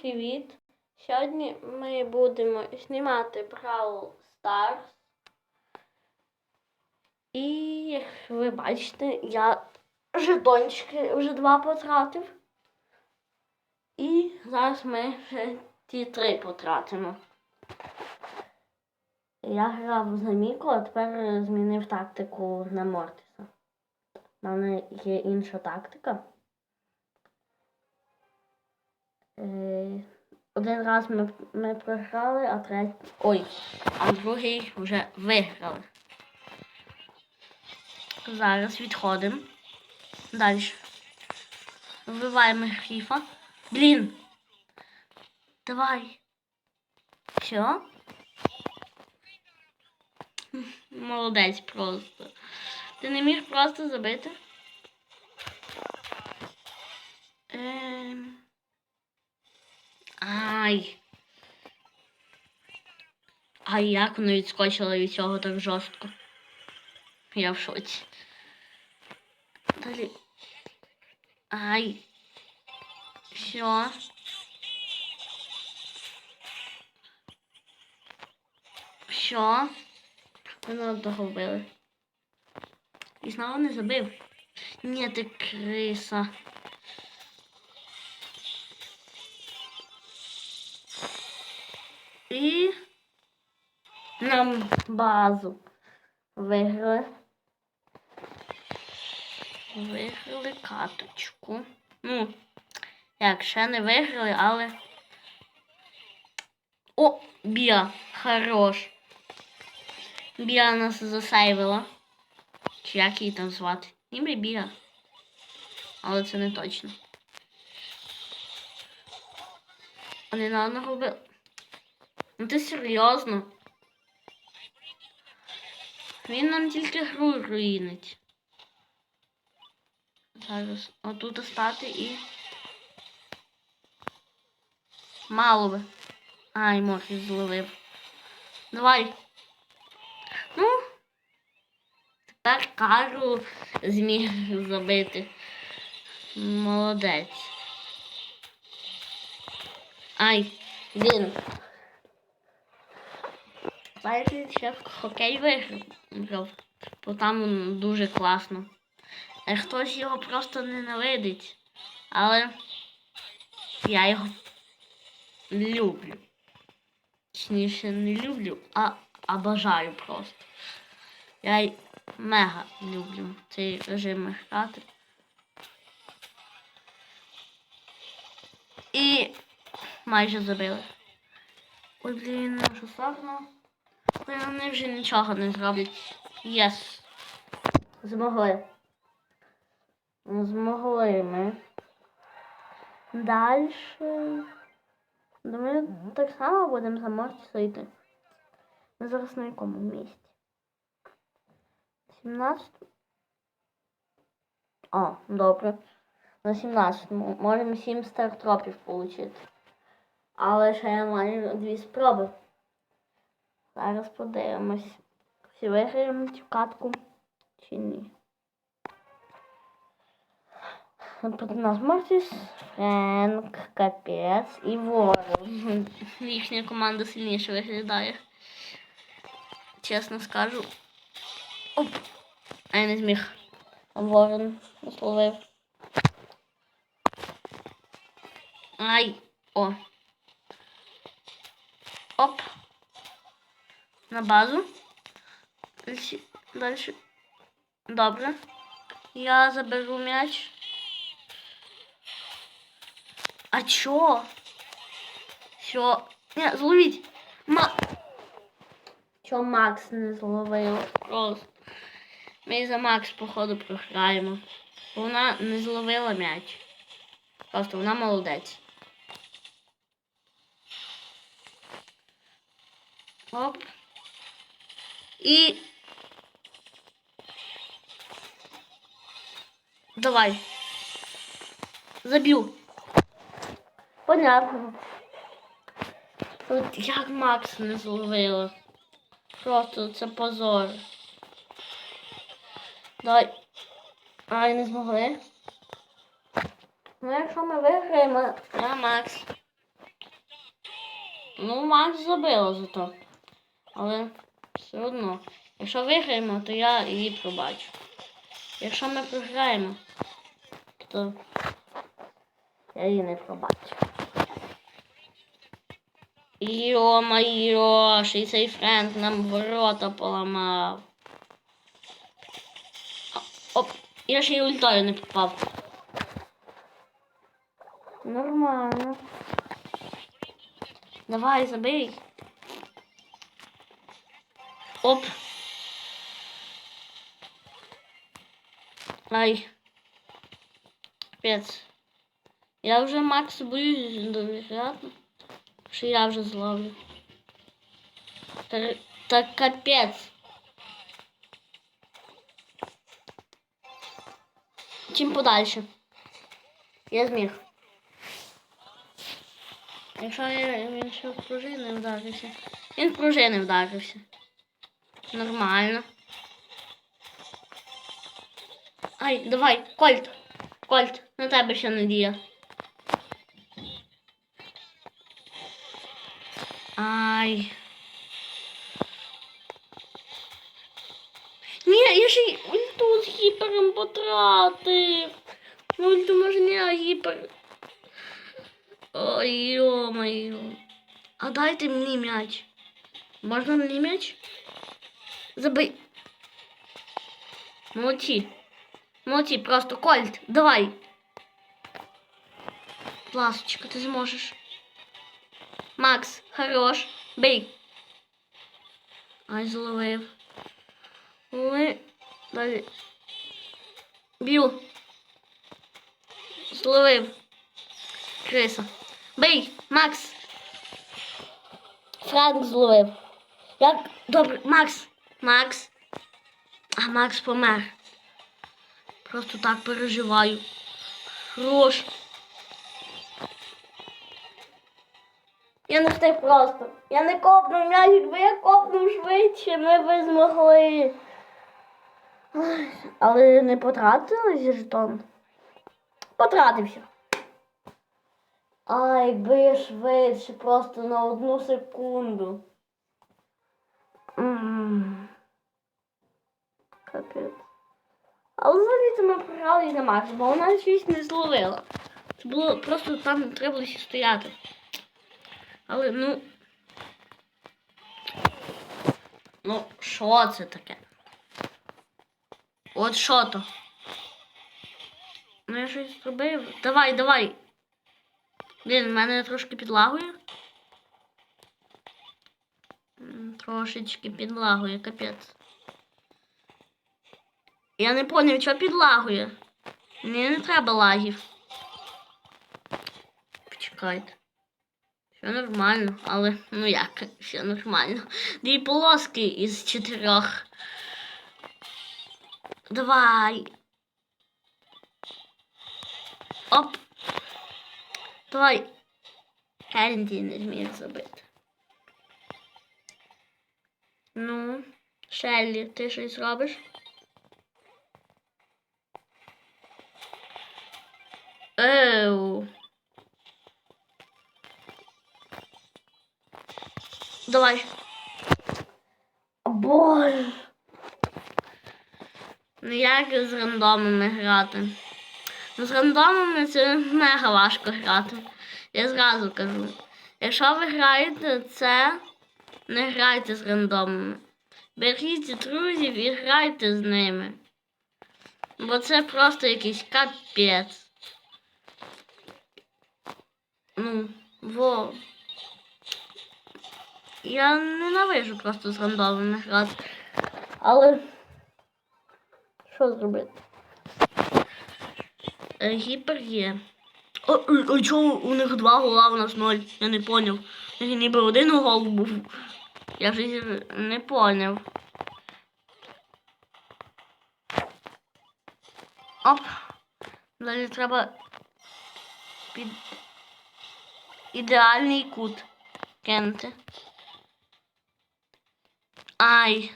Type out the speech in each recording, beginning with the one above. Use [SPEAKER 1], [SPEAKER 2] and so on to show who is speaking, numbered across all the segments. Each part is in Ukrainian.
[SPEAKER 1] привіт! Сьогодні ми будемо знімати Brawl Stars. І як ви бачите, я жетончики вже два потратив. І зараз ми вже ті три потратимо. Я грав за Міко, а тепер змінив тактику на Мортіса. У мене є інша тактика. Один раз ми, ми програли, а третій. Ой, а другий вже виграли. Зараз відходимо. Далі. Вбиваємо гріфа. Блін. Давай. Все? Молодець просто. Ти не міг просто забити? Як воно відскочило від цього так жорстко. Я в шоці. Далі. Ай. Все. Все. Мене одного вбили. І знову не забив. Ні, ти криса. І нам базу виграли. Виграли каточку. Ну, як ще не виграли, але. О, Біа, хорош. Біа нас засейвила. Чи як її там звати? Ніби Біа. Але це не точно. Вони на одного вбили. Ну ти серйозно? Він нам тільки гру руїнить. Зараз отут стати і. Мало би. Ай, Морфіс зловив. Давай. Ну. Тепер кару зміг забити. Молодець. Ай, він. Знаєте, ще в хокей виграв, бо там дуже класно. Хтось його просто ненавидить. Але я його люблю. Точніше, не люблю, а обожаю просто. Я мега люблю цей режим грати. І майже забили. Ой, блін, нашу сагну. Вони вже нічого не зроблять. Єс. Змогли. Змогли ми. Далі. Думаю, так само будемо за Мортіса йти. Ми зараз на якому місці? 17. О, добре. На 17 можемо 7 стартропів отримати. Але ще я маю дві спроби. Зараз подивимось. Чи виграємо цю катку чи ні. У нас Мортіс, Френк, Капець і Ворон. Їхня команда сильніше виглядає. Чесно скажу. Оп! А я не зміг. Ворон словив. Ай! О! Оп! На базу. Дальше. Добре. Я заберу м'яч. А чо? Що? Не, зловіть. Ма... Чо Макс не зловив? Просто. Ми за Макс, походу, програємо. Вона не зловила м'яч. Просто вона молодець. Оп. И давай. Забил. Понятно. От як Макс не зловила. Просто це позор. Давай. Ай, не змогли. Ну, якщо ми виграємо, я Макс. Ну, Макс забила зато. Але все одно. Якщо виграємо, то я її пробачу. Якщо ми програємо, то я її не пробачу. Йо-майо, ще й цей френд нам ворота поламав. Оп, я ще й ультою не попав. Нормально. Давай, забий. Оп. Ай. Капець. Я вже Максу боюсь довіряти. Що я вже зловлю. Та, та капець. Чим подальше. Я зміг. Якщо я, він ще в пружини вдарився. Він в пружини вдарився. Нормально. Ай, давай, Кольт. Кольт, на тебе ще надія. Ай. Ні, я ще й ульту з гіпером потратив. Ну, Ульту може не а гіпер. Ой, йо-моє. А дайте мені м'яч. Можна мені м'яч? Забий. Молодці. Молодці, просто Кольт, давай. Ласочка, ти зможеш. Макс, хорош. Бей. Ай, зловив. Ой. Далі. Б'ю. Зловив. Криса. Бей, Макс. Франк зловив. Як добре, Макс. Макс. А Макс помер. Просто так переживаю. Хорош. Я не встиг просто. Я не копнув м'яч, якби я копнув швидше, ми би змогли. Але не потратили жетон. Потратився. А, якби я швидше, просто на одну секунду. М. Капець. Але взагалі ми програли на Макс, бо вона щось не зловила. Це було просто там треба було стояти. Але ну. Ну, що це таке? От що то? Ну я щось зробив. Давай, давай. Блін, в мене трошки підлагує. Трошечки підлагує, капець. Я не поняв, що підлагує. Мені не треба лагів. Почекайте. Все нормально, але ну як, все нормально. Дві полоски із чотирьох. Давай. Оп. Давай. Кенді не зміг забити. Ну, Шеллі, ти щось робиш? Еу. Давай. Боже. Ну як з рандомами грати? Ну, з рандомами це мега важко грати. Я зразу кажу. Якщо ви граєте це, не грайте з рандомами. Беріть друзів і грайте з ними. Бо це просто якийсь капець. Ну, во. Я ненавижу просто з рандомами грати. Але що зробити? Е, Гіпер є. А, а, чого у них два гола, у нас ноль? Я не поняв. Ніби один гол був. Я вже не поняв. Оп. Далі треба під ідеальний кут кинути. Ай.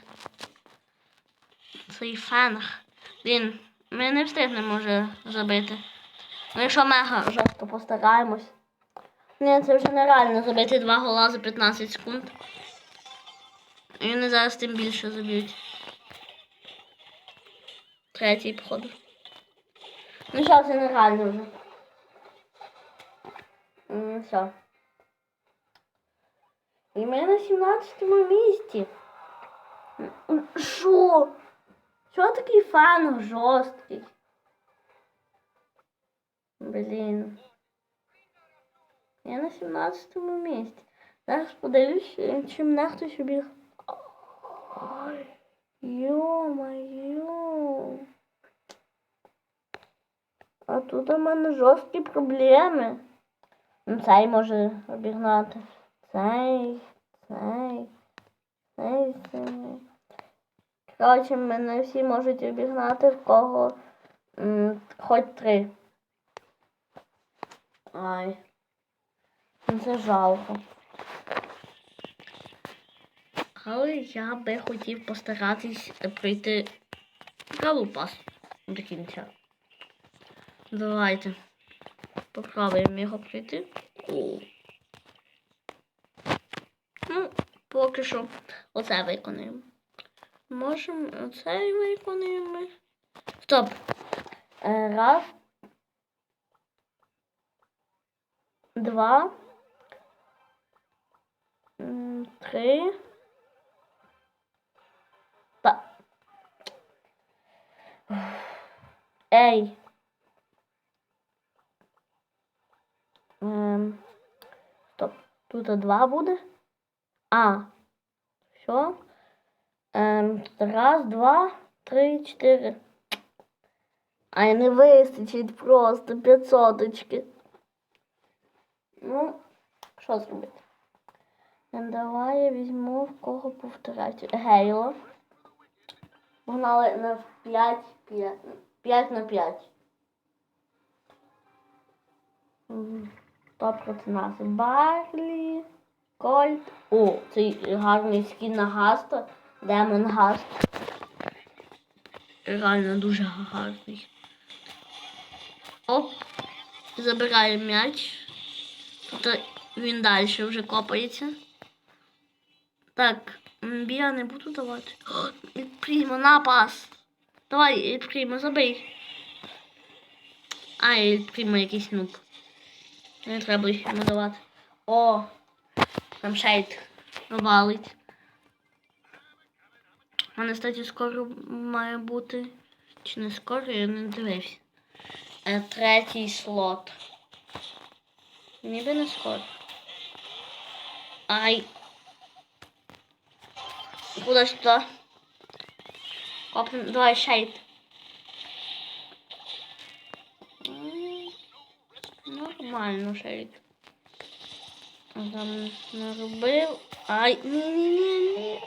[SPEAKER 1] Цей фенг. Він. Ми не встигнемо вже забити. Ну якщо мега жорстко постараємось. Ні, це вже нереально забити два гола за 15 секунд. І вони зараз тим більше заб'ють. Третій, походу. Ну що, це нереально вже. Все. І ми на 17 місці. М, Що? Такий фан жорсткий? Блін. Я на 17 місці. Зараз подивлюсь, чи мене хтось обіг. Ой, Йо-моє. А тут у мене жорсткі проблеми. Ну, цей може обігнати. Цей, цей, цей, цей. Коротше, мене всі можуть обігнати, в кого м, хоч три. Ай. Ну, Це жалко. Але я би хотів постаратись пройти праву пас до кінця. Давайте. Попробуємо його пройти. Ну, поки що оце виконуємо. Можемо оце виконуємо. Стоп. Е, Раз. Два. Три. Та. Ей. Ем. Стоп. Тут два буде. А. Все. Ем, раз, два, три, чотири. Ай, не вистачить просто 500 очки. Ну, що зробити? Ем, Давай я візьму в кого повторяти. Гейло. Погнали на 5, 5, 5 на 5. Мгм. Хто проти нас? Барлі, Кольт. О, цей гарний скін на Гаста. Демон Гаст. Реально дуже гарний. Оп. Забирає м'яч. Тут він далі вже копається. Так, м, я не буду давати. О, Прімо, напас. Давай, Прімо, забий. Ай, Прімо якийсь нуб. Не треба йому давати. О, там шейд валить. У мене, кстати, скоро має бути. Чи не скоро, я не дивився. Е, третій слот. Ніби не скоро. Ай. Куда сюди? Копнем, давай шейд. Нормально шейд. Там наробив. Ай, ні-ні-ні-ні.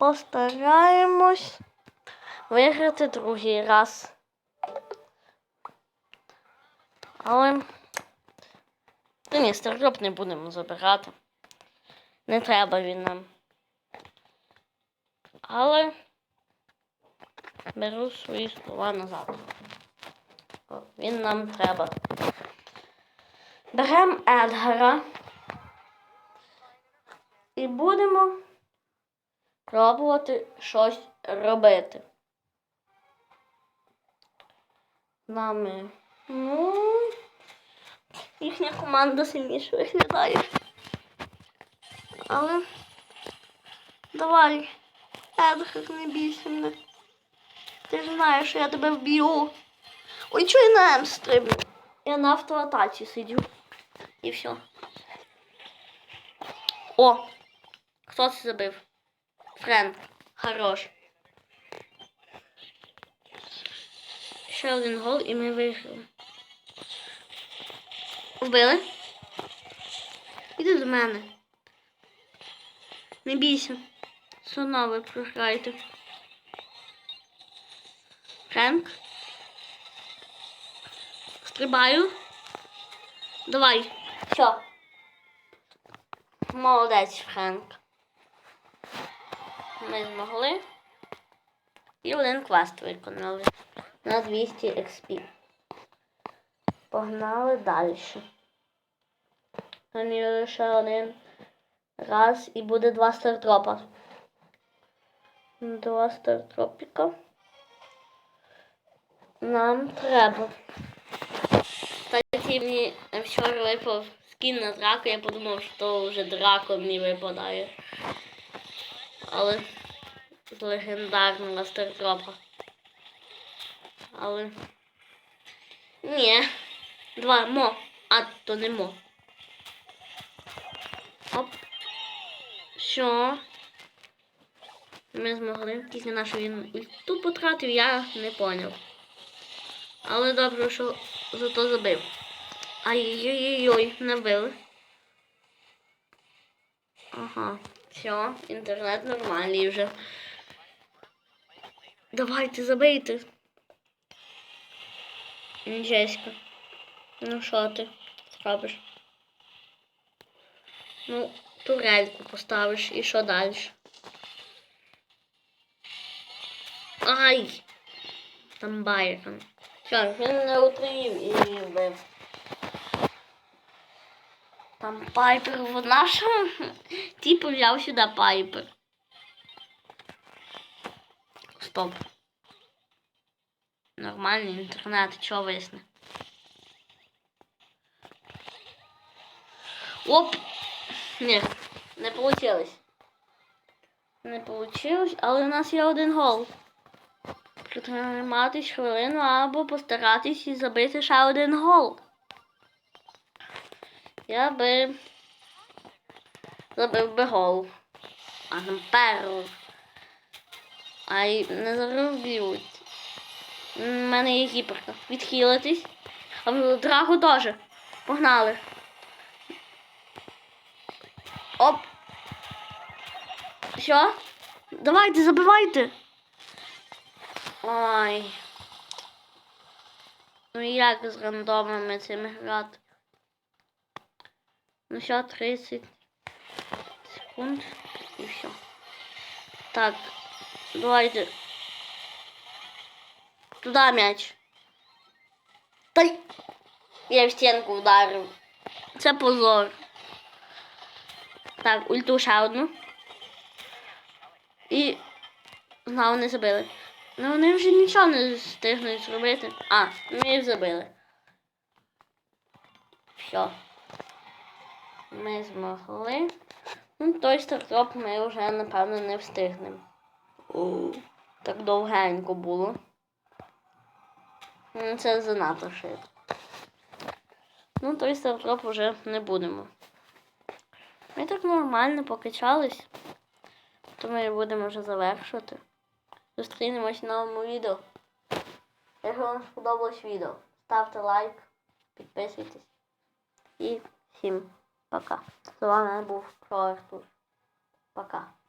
[SPEAKER 1] Постараємось виграти другий раз. Але ні, стартап не будемо забирати. Не треба він нам. Але беру свої слова назад. Він нам треба. Беремо Едгара і будемо пробувати щось робити. Нами. Ну, їхня команда сильніше виглядає. Але давай, Едгар, не бійся мене. Ти ж знаєш, що я тебе вб'ю. Ой, чого я на М стрибну? Я на автоатаці сидю. І все. О! Хто це забив? Френк. Хорош. Ще один гол і ми виграли. Вбили? Іди до мене. Не бійся. Все одно ви програєте. Френк. Стрибаю. Давай. Все. Молодець, Френк. Ми змогли. І один квест виконали. На 200 XP. Погнали далі. Мені лише один раз і буде два стартропа. Два стартропіка. Нам треба. Кстати, мені вчора випав скін на драку, я подумав, що вже драко мені випадає. Але з легендарного стартропа. Але. Ні. Два мо. А, то не мо. Оп. Що? Ми змогли. Тільки нашу він ульту потратив, я не поняв. Але добре, що зато забив. Ай-яй-яй-яй, набили. Ага, все, інтернет нормальний вже. Давайте забийте. Джеська. Ну що ти зробиш? Ну, турельку поставиш і що далі? Ай! Там байкон. Що, він не утриїв і вбив. Там пайпер в нашому. Типу взяв сюди пайпер. Стоп. Нормальний інтернет, чого висне? Оп! Ні, не получилось. Не получилось, але у нас є один гол. Протриматись хвилину або постаратись і забити ще один гол. Я би забив би гол. А там перу. Ай, не зараз. У мене є гіперка. Відхилитись. А в драгу теж. Погнали. Оп. Що? Давайте, забивайте. Ой. Ну як з рандомами цими грати? Ну що, 30 секунд і все. Так, давайте. Туда м'яч. Та я в стінку вдарив. Це позор. Так, ульту ще одну. І знову забили. Ну вони вже нічого не встигнуть зробити. А, ми їх забили. Все. Ми змогли. Ну, той стартоп ми вже, напевно, не встигнемо. Так довгенько було. Ну, Це занадто швидко. Ну, той стартоп вже не будемо. Ми так нормально покачались, то ми будемо вже завершувати. Зустрінемось в новому відео. Якщо вам сподобалось відео, ставте лайк, підписуйтесь і всім Pra cá. Sei lá, né? Vou pra lá, cá.